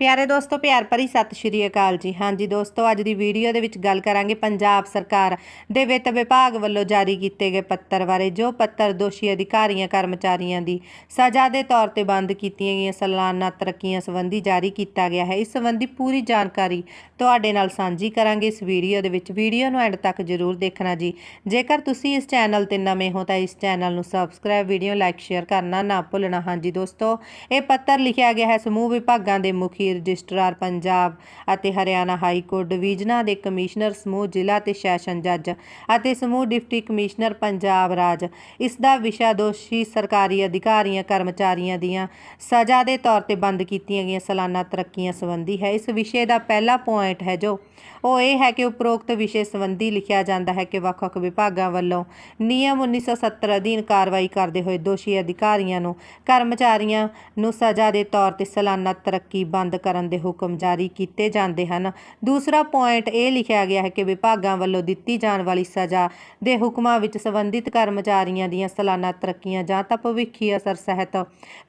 ਪਿਆਰੇ ਦੋਸਤੋ, ਪਿਆਰ ਭਰੀ ਸਤਿ ਸ਼੍ਰੀ ਅਕਾਲ ਜੀ। ਹਾਂਜੀ ਦੋਸਤੋ, ਅੱਜ ਦੀ ਵੀਡੀਓ ਦੇ ਵਿੱਚ ਗੱਲ ਕਰਾਂਗੇ ਪੰਜਾਬ ਸਰਕਾਰ ਦੇ ਵਿੱਤ ਵਿਭਾਗ ਵੱਲੋਂ ਜਾਰੀ ਕੀਤੇ ਗਏ ਪੱਤਰ ਬਾਰੇ, ਜੋ ਪੱਤਰ ਦੋਸ਼ੀ ਅਧਿਕਾਰੀਆਂ, ਕਰਮਚਾਰੀਆਂ ਦੀ ਸਜ਼ਾ ਦੇ ਤੌਰ ਤੇ ਬੰਦ ਕੀਤੀਆਂ ਗਈਆਂ ਸਾਲਾਨਾ ਤਰੱਕੀਆਂ ਸੰਬੰਧੀ ਜਾਰੀ ਕੀਤਾ ਗਿਆ ਹੈ। ਇਸ ਸੰਬੰਧੀ ਪੂਰੀ ਜਾਣਕਾਰੀ ਤੁਹਾਡੇ ਨਾਲ ਸਾਂਝੀ ਕਰਾਂਗੇ ਇਸ ਵੀਡੀਓ ਦੇ ਵਿੱਚ। ਵੀਡੀਓ ਨੂੰ ਐਂਡ ਤੱਕ ਜ਼ਰੂਰ ਦੇਖਣਾ ਜੀ। ਜੇਕਰ ਤੁਸੀਂ ਇਸ ਚੈਨਲ ਤੇ ਨਵੇਂ ਹੋ, ਤਾਂ ਇਸ ਚੈਨਲ ਨੂੰ ਸਬਸਕ੍ਰਾਈਬ, ਵੀਡੀਓ ਲਾਈਕ, ਸ਼ੇਅਰ ਕਰਨਾ ਨਾ ਭੁੱਲਣਾ। ਹਾਂਜੀ ਦੋਸਤੋ, ਇਹ ਪੱਤਰ ਲਿਖਿਆ ਗਿਆ ਹੈ ਸਮੂਹ ਵਿਭਾਗਾਂ ਦੇ ਮੁਖੀ ਰਜਿਸਟਰਾਰ ਪੰਜਾਬ ਅਤੇ ਹਰਿਆਣਾ ਹਾਈ ਕੋਰਟ ਡਿਵੀਜ਼ਨਾਂ ਦੇ ਕਮਿਸ਼ਨਰ ਸਮੂਹ ਜ਼ਿਲ੍ਹਾ ਤੇ ਸੈਸ਼ਨ ਜੱਜ ਅਤੇ ਸਮੂਹ ਡਿਪਟੀ ਕਮਿਸ਼ਨਰ ਪੰਜਾਬ ਰਾਜ। ਇਸ ਦਾ ਵਿਸ਼ਾ ਦੋਸ਼ੀ ਸਰਕਾਰੀ ਅਧਿਕਾਰੀਆਂ, ਕਰਮਚਾਰੀਆਂ ਦੀਆਂ ਸਜ਼ਾ ਦੇ ਤੌਰ ਤੇ ਬੰਦ ਕੀਤੀਆਂ ਗਈਆਂ ਸਾਲਾਨਾ ਤਰੱਕੀਆਂ ਸੰਬੰਧੀ ਹੈ। ਇਸ ਵਿਸ਼ੇ ਦਾ ਪਹਿਲਾ ਪੁਆਇੰਟ ਹੈ ਜੋ ਉਹ ਇਹ ਹੈ ਕਿ ਉਪਰੋਕਤ ਵਿਸ਼ੇ ਸੰਬੰਧੀ ਲਿਖਿਆ ਜਾਂਦਾ ਹੈ ਕਿ ਵੱਖ-ਵੱਖ ਵਿਭਾਗਾਂ ਵੱਲੋਂ ਨਿਯਮ 1970 ਅਧੀਨ ਕਾਰਵਾਈ ਕਰਦੇ ਹੋਏ ਦੋਸ਼ੀ ਅਧਿਕਾਰੀਆਂ ਨੂੰ ਕਰਮਚਾਰੀਆਂ ਨੂੰ ਸਜ਼ਾ ਦੇ ਤੌਰ ਤੇ ਸਾਲਾਨਾ ਤਰੱਕੀ ਬੰਦ ਕਰਨ ਦੇ ਹੁਕਮ ਜਾਰੀ ਕੀਤੇ ਜਾਂਦੇ ਹਨ। ਦੂਸਰਾ ਪੁਆਇੰਟ ਇਹ ਲਿਖਿਆ ਗਿਆ ਹੈ ਕਿ ਵਿਭਾਗਾਂ ਵੱਲੋਂ ਦਿੱਤੀ ਜਾਣ ਵਾਲੀ ਸਜ਼ਾ ਦੇ ਹੁਕਮਾਂ ਵਿੱਚ ਸੰਬੰਧਿਤ ਕਰਮਚਾਰੀਆਂ ਦੀਆਂ ਸਾਲਾਨਾ ਤਰੱਕੀਆਂ ਜਾਂ ਤਾਂ ਭਵਿੱਖੀ ਅਸਰ ਸਹਿਤ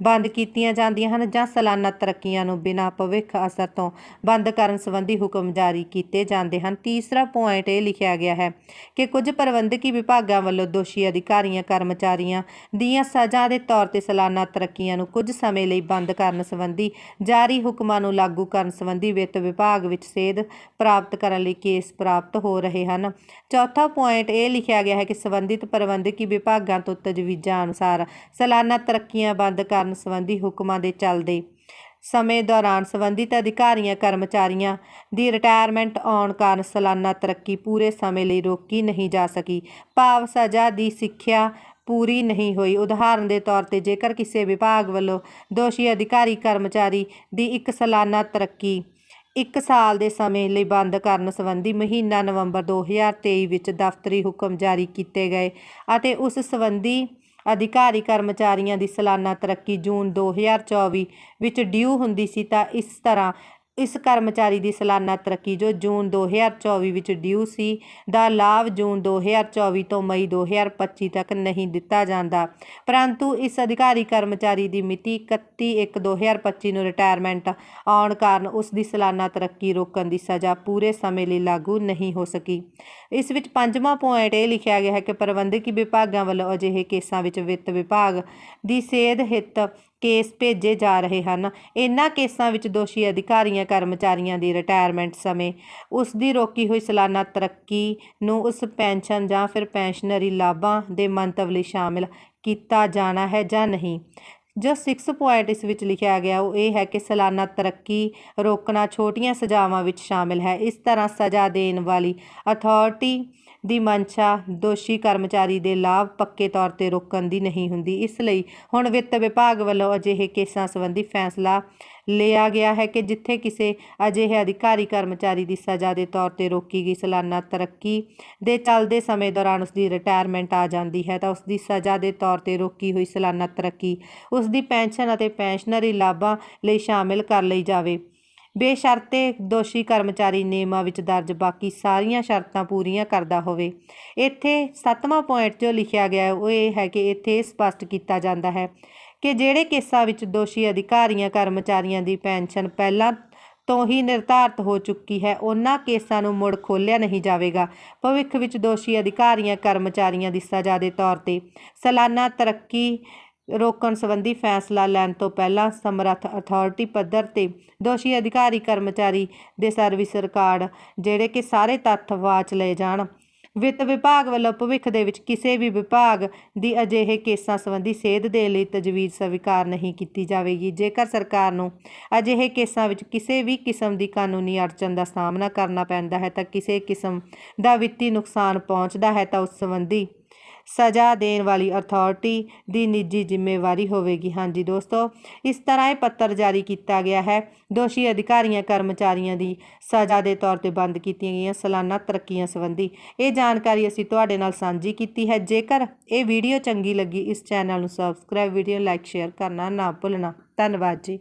ਬੰਦ ਕੀਤੀਆਂ ਜਾਂਦੀਆਂ ਹਨ ਜਾਂ ਸਾਲਾਨਾ ਤਰੱਕੀਆਂ ਨੂੰ ਬਿਨਾਂ ਭਵਿੱਖ ਅਸਰ ਤੋਂ ਬੰਦ ਕਰਨ ਸੰਬੰਧੀ ਹੁਕਮ ਜਾਰੀ ਕੀਤੇ ਜਾਂਦੇ ਹਨ। ਤੀਸਰਾ ਪੁਆਇੰਟ ਇਹ ਲਿਖਿਆ ਗਿਆ ਹੈ ਕਿ ਕੁਝ ਪ੍ਰਬੰਧਕੀ ਵਿਭਾਗਾਂ ਵੱਲੋਂ ਦੋਸ਼ੀ ਅਧਿਕਾਰੀਆਂ, ਕਰਮਚਾਰੀਆਂ ਦੀਆਂ ਸਜ਼ਾ ਦੇ ਤੌਰ ਤੇ ਸਾਲਾਨਾ ਤਰੱਕੀਆਂ ਨੂੰ ਕੁਝ ਸਮੇਂ ਲਈ ਬੰਦ ਕਰਨ ਸੰਬੰਧੀ ਜਾਰੀ ਹੁਕਮਾਂ ਨੂੰ ਲਾਗੂ ਕਰਨ ਸੰਬੰਧੀ ਵਿੱਤ ਵਿਭਾਗ ਵਿੱਚ ਸੇਧ ਪ੍ਰਾਪਤ ਕਰਨ ਲਈ ਕੇਸ ਪ੍ਰਾਪਤ ਹੋ ਰਹੇ ਹਨ। ਚੌਥਾ ਪੁਆਇੰਟ ਇਹ ਲਿਖਿਆ ਗਿਆ ਹੈ ਕਿ ਸੰਬੰਧਿਤ ਪ੍ਰਬੰਧਕੀ ਵਿਭਾਗਾਂ ਤੋਂ ਤਜਵੀਜ਼ਾਂ ਅਨੁਸਾਰ ਸਾਲਾਨਾ ਤਰੱਕੀਆਂ ਬੰਦ ਕਰਨ ਸੰਬੰਧੀ ਹੁਕਮਾਂ ਦੇ ਚੱਲਦੇ ਸਮੇਂ ਦੌਰਾਨ ਸੰਬੰਧਿਤ ਅਧਿਕਾਰੀਆਂ, ਕਰਮਚਾਰੀਆਂ ਦੀ ਰਿਟਾਇਰਮੈਂਟ ਆਉਣ ਕਾਰਨ ਸਾਲਾਨਾ ਤਰੱਕੀ ਪੂਰੇ ਸਮੇਂ ਲਈ ਰੋਕੀ ਨਹੀਂ ਜਾ ਸਕੀ। ਭਾਵ ਸਜ਼ਾ ਦੀ ਸਿੱਖਿਆ ਪੂਰੀ ਨਹੀਂ ਹੋਈ। ਉਦਾਹਰਨ ਦੇ ਤੌਰ ਤੇ ਜੇਕਰ ਕਿਸੇ ਵਿਭਾਗ ਵੱਲੋਂ ਦੋਸ਼ੀ ਅਧਿਕਾਰੀ ਕਰਮਚਾਰੀ ਦੀ ਇੱਕ ਸਾਲਾਨਾ ਤਰੱਕੀ ਇੱਕ ਸਾਲ ਦੇ ਸਮੇਂ ਲਈ ਬੰਦ ਕਰਨ ਸੰਬੰਧੀ ਮਹੀਨਾ ਨਵੰਬਰ 2023 ਵਿੱਚ ਦਫ਼ਤਰੀ ਹੁਕਮ ਜਾਰੀ ਕੀਤੇ ਗਏ ਅਤੇ ਉਸ ਸੰਬੰਧੀ ਅਧਿਕਾਰੀ ਕਰਮਚਾਰੀਆਂ ਦੀ ਸਾਲਾਨਾ ਤਰੱਕੀ ਜੂਨ 2024 ਵਿੱਚ ਡਿਊ ਹੁੰਦੀ ਸੀ ਤਾਂ ਇਸ ਤਰ੍ਹਾਂ ਇਸ ਕਰਮਚਾਰੀ ਦੀ ਸਾਲਾਨਾ ਤਰੱਕੀ ਜੋ ਜੂਨ 2024 ਵਿੱਚ ਡਿਊ ਸੀ, ਦਾ ਲਾਭ ਜੂਨ 2024 ਤੋਂ ਮਈ 2025 ਤੱਕ ਨਹੀਂ ਦਿੱਤਾ ਜਾਂਦਾ। ਪਰੰਤੂ ਇਸ ਅਧਿਕਾਰੀ ਕਰਮਚਾਰੀ ਦੀ ਮਿਤੀ 31/1/2025 ਨੂੰ ਰਿਟਾਇਰਮੈਂਟ ਆਉਣ ਕਾਰਨ ਉਸ ਦੀ ਸਾਲਾਨਾ ਤਰੱਕੀ ਰੋਕਣ ਦੀ ਸਜ਼ਾ ਪੂਰੇ ਸਮੇਂ ਲਈ ਲਾਗੂ ਨਹੀਂ ਹੋ ਸਕੀ। ਇਸ ਵਿੱਚ ਪੰਜਵਾਂ ਪੁਆਇੰਟ ਇਹ ਲਿਖਿਆ ਗਿਆ ਹੈ ਕਿ ਪ੍ਰਬੰਧਕੀ ਵਿਭਾਗਾਂ ਵੱਲੋਂ ਅਜਿਹੇ ਕੇਸਾਂ ਵਿੱਚ ਵਿੱਤ ਵਿਭਾਗ ਦੀ ਸੇਧ ਹਿੱਤ ਕੇਸ ਭੇਜੇ ਜਾ ਰਹੇ ਹਨ। ਇਨ੍ਹਾਂ ਕੇਸਾਂ ਵਿੱਚ ਦੋਸ਼ੀ ਅਧਿਕਾਰੀਆਂ, ਕਰਮਚਾਰੀਆਂ ਦੀ ਰਿਟਾਇਰਮੈਂਟ ਸਮੇਂ ਉਸ ਦੀ ਰੋਕੀ ਹੋਈ ਸਾਲਾਨਾ ਤਰੱਕੀ ਨੂੰ ਉਸ ਪੈਨਸ਼ਨ ਜਾਂ ਫਿਰ ਪੈਨਸ਼ਨਰੀ ਲਾਭਾਂ ਦੇ ਮੰਤਵ ਲਈ ਸ਼ਾਮਿਲ ਕੀਤਾ ਜਾਣਾ ਹੈ ਜਾਂ ਨਹੀਂ। ਜੋ 6 ਪੁਆਇੰਟ ਇਸ ਵਿੱਚ ਲਿਖਿਆ ਗਿਆ, ਉਹ ਇਹ ਹੈ ਕਿ ਸਾਲਾਨਾ ਤਰੱਕੀ ਰੋਕਣਾ ਛੋਟੀਆਂ ਸਜ਼ਾਵਾਂ ਵਿੱਚ ਸ਼ਾਮਿਲ ਹੈ। ਇਸ ਤਰ੍ਹਾਂ ਸਜ਼ਾ ਦੇਣ ਵਾਲੀ ਅਥਾਰਟੀ ਦੀ ਮਨਸ਼ਾ ਦੋਸ਼ੀ ਕਰਮਚਾਰੀ ਦੇ ਲਾਭ ਪੱਕੇ ਤੌਰ ਤੇ ਰੋਕਣ ਦੀ ਨਹੀਂ ਹੁੰਦੀ। ਇਸ ਲਈ ਹੁਣ ਵਿੱਤ ਵਿਭਾਗ ਵੱਲੋਂ ਅਜਿਹੇ ਕੇਸਾਂ ਸੰਬੰਧੀ ਫੈਸਲਾ ਲਿਆ ਗਿਆ ਹੈ ਕਿ ਜਿੱਥੇ ਕਿਸੇ ਅਜਿਹੇ ਅਧਿਕਾਰੀ ਕਰਮਚਾਰੀ ਦੀ ਸਜ਼ਾ ਦੇ ਤੌਰ ਤੇ ਰੋਕੀ ਗਈ ਸਾਲਾਨਾ ਤਰੱਕੀ ਦੇ ਚੱਲਦੇ ਸਮੇਂ ਦੌਰਾਨ ਉਸ ਦੀ ਰਿਟਾਇਰਮੈਂਟ ਆ ਜਾਂਦੀ ਹੈ ਤਾਂ ਉਸ ਦੀ ਸਜ਼ਾ ਦੇ ਤੌਰ ਤੇ ਰੋਕੀ ਹੋਈ ਸਾਲਾਨਾ ਤਰੱਕੀ ਉਸ ਦੀ ਪੈਨਸ਼ਨ ਅਤੇ ਪੈਨਸ਼ਨਰੀ ਲਾਭਾਂ ਲਈ ਸ਼ਾਮਿਲ ਕਰ ਲਈ ਜਾਵੇ। ਬੇਸ਼ਰਤੇ ਦੋਸ਼ੀ ਕਰਮਚਾਰੀ ਨਿਯਮਾਂ ਵਿੱਚ ਦਰਜ ਬਾਕੀ ਸਾਰੀਆਂ ਸ਼ਰਤਾਂ ਪੂਰੀਆਂ ਕਰਦਾ ਹੋਵੇ। ਇੱਥੇ ਸੱਤਵਾਂ ਪੁਆਇੰਟ ਜੋ ਲਿਖਿਆ ਗਿਆ ਉਹ ਇਹ ਹੈ ਕਿ ਇੱਥੇ ਸਪਸ਼ਟ ਕੀਤਾ ਜਾਂਦਾ ਹੈ ਕਿ ਜਿਹੜੇ ਕੇਸਾਂ ਵਿੱਚ ਦੋਸ਼ੀ ਅਧਿਕਾਰੀਆਂ, ਕਰਮਚਾਰੀਆਂ ਦੀ ਪੈਨਸ਼ਨ ਪਹਿਲਾਂ ਤੋਂ ਹੀ ਨਿਰਧਾਰਤ ਹੋ ਚੁੱਕੀ ਹੈ, ਉਹਨਾਂ ਕੇਸਾਂ ਨੂੰ ਮੁੜ ਖੋਲ੍ਹਿਆ ਨਹੀਂ ਜਾਵੇਗਾ। ਭਵਿੱਖ ਵਿੱਚ ਦੋਸ਼ੀ ਅਧਿਕਾਰੀਆਂ, ਕਰਮਚਾਰੀਆਂ ਦੀ ਸਜ਼ਾ ਦੇ ਤੌਰ ਤੇ ਸਾਲਾਨਾ ਤਰੱਕੀ ਰੋਕਣ ਸੰਬੰਧੀ ਫੈਸਲਾ ਲੈਣ ਤੋਂ ਪਹਿਲਾਂ ਸਮਰੱਥ ਅਥਾਰਟੀ ਪੱਧਰ ਤੇ ਦੋਸ਼ੀ ਅਧਿਕਾਰੀ, ਕਰਮਚਾਰੀ ਦੇ ਸਰਵਿਸ ਰਿਕਾਰਡ, ਜਿਹੜੇ ਕਿ ਸਾਰੇ ਤੱਥ ਵਾਚ ਲਏ ਜਾਣ। ਵਿੱਤ ਵਿਭਾਗ ਵੱਲੋਂ ਭਵਿੱਖ ਦੇ ਵਿੱਚ ਕਿਸੇ ਵੀ ਵਿਭਾਗ ਦੀ ਅਜਿਹੇ ਕੇਸਾਂ ਸੰਬੰਧੀ ਸੇਧ ਦੇ ਲਈ ਤਜਵੀਜ਼ ਸਵੀਕਾਰ ਨਹੀਂ ਕੀਤੀ ਜਾਵੇਗੀ। ਜੇਕਰ ਸਰਕਾਰ ਨੂੰ ਅਜਿਹੇ ਕੇਸਾਂ ਵਿੱਚ ਕਿਸੇ ਵੀ ਕਿਸਮ ਦੀ ਕਾਨੂੰਨੀ ਅੜਚਨ ਦਾ ਸਾਹਮਣਾ ਕਰਨਾ ਪੈਂਦਾ ਹੈ ਤਾਂ ਕਿਸੇ ਕਿਸਮ ਦਾ ਵਿੱਤੀ ਨੁਕਸਾਨ ਪਹੁੰਚਦਾ ਹੈ ਤਾਂ ਉਸ ਸੰਬੰਧੀ ਸਜ਼ਾ ਦੇਣ ਵਾਲੀ ਅਥਾਰਟੀ ਦੀ ਨਿੱਜੀ ਜ਼ਿੰਮੇਵਾਰੀ ਹੋਵੇਗੀ। ਹਾਂਜੀ ਦੋਸਤੋ, ਇਸ ਤਰ੍ਹਾਂ ਇਹ ਪੱਤਰ ਜਾਰੀ ਕੀਤਾ ਗਿਆ ਹੈ। ਦੋਸ਼ੀ ਅਧਿਕਾਰੀਆਂ, ਕਰਮਚਾਰੀਆਂ ਦੀ ਸਜ਼ਾ ਦੇ ਤੌਰ ਤੇ ਬੰਦ ਕੀਤੀਆਂ ਗਈਆਂ। ਸਾਲਾਨਾ ਤਰੱਕੀਆਂ ਸੰਬੰਧੀ ਇਹ ਜਾਣਕਾਰੀ ਅਸੀਂ ਤੁਹਾਡੇ ਨਾਲ ਸਾਂਝੀ ਕੀਤੀ ਹੈ। ਜੇਕਰ ਇਹ ਵੀਡੀਓ ਚੰਗੀ ਲੱਗੀ, ਇਸ ਚੈਨਲ ਨੂੰ ਸਬਸਕ੍ਰਾਈਬ ਵੀਡੀਓ ਲਾਈਕ ਸ਼ੇਅਰ ਕਰਨਾ ਨਾ ਭੁੱਲਣਾ। ਧੰਨਵਾਦ ਜੀ।